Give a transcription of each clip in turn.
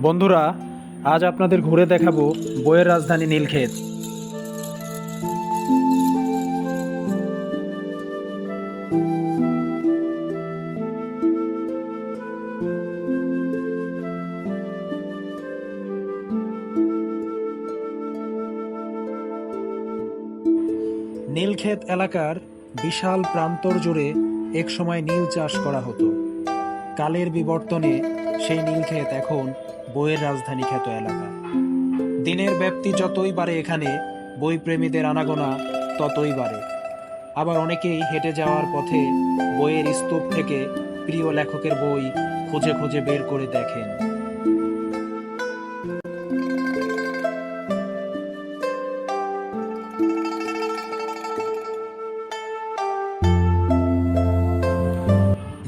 বন্ধুরা, আজ আপনাদের ঘুরে দেখাবো বইয়ের রাজধানী নীলক্ষেত। নীলক্ষেত এলাকার বিশাল প্রান্তর জুড়ে একসময় নীল চাষ করা হতো। কালের বিবর্তনে সেই নীলক্ষেত এখন বইয়ের রাজধানী খ্যাত এলাকা। দিনের ব্যাপ্তি যতই বাড়ে এখানে বই প্রেমীদের আনাগোনা ততই বাড়ে। আবার অনেকেই হেঁটে যাওয়ার পথে বইয়ের স্তূপ থেকে প্রিয় লেখকের বই খুঁজে খুঁজে বের করে দেখেন।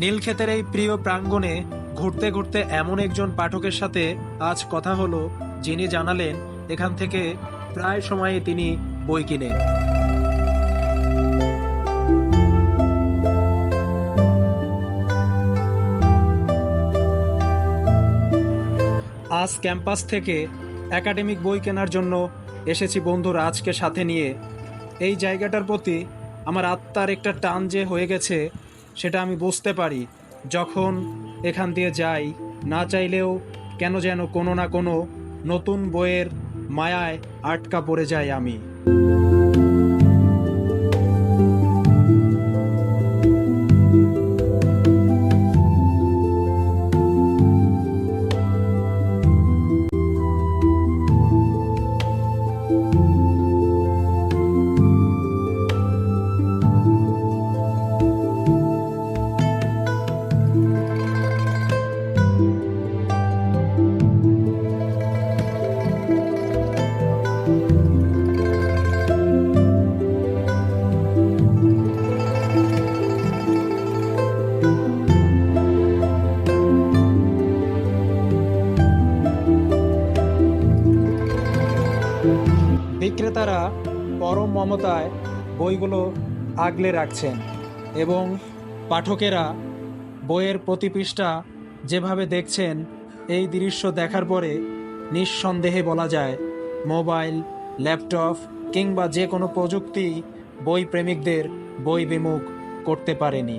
নীলক্ষেতের এই প্রিয় প্রাঙ্গণে ঘুরতে ঘুরতে এমন একজন পাঠকের সাথে আজ কথা হলো, যিনি জানালেন এখান থেকে প্রায় সময়ে তিনি বই কিনেন। আজ ক্যাম্পাস থেকে একাডেমিক বই কেনার জন্য এসেছি বন্ধু রাজকে সাথে নিয়ে। এই জায়গাটার প্রতি আমার আত্মার একটা টান যে হয়ে গেছে সেটা আমি বুঝতে পারি। যখন এখান দিয়ে যাই, না চাইলেও কেন যেন কোনো না কোনো নতুন বইয়ের মায়ায় আটকা পড়ে যাই আমি। বিক্রেতারা পরম মমতায় বইগুলো আগলে রাখছেন এবং পাঠকেরা বইয়ের প্রতি পৃষ্ঠা যেভাবে দেখছেন, এই দৃশ্য দেখার পরে নিঃসন্দেহে বলা যায়, মোবাইল, ল্যাপটপ কিংবা যে কোনো প্রযুক্তি বই প্রেমিকদের বই বিমুখ করতে পারেনি।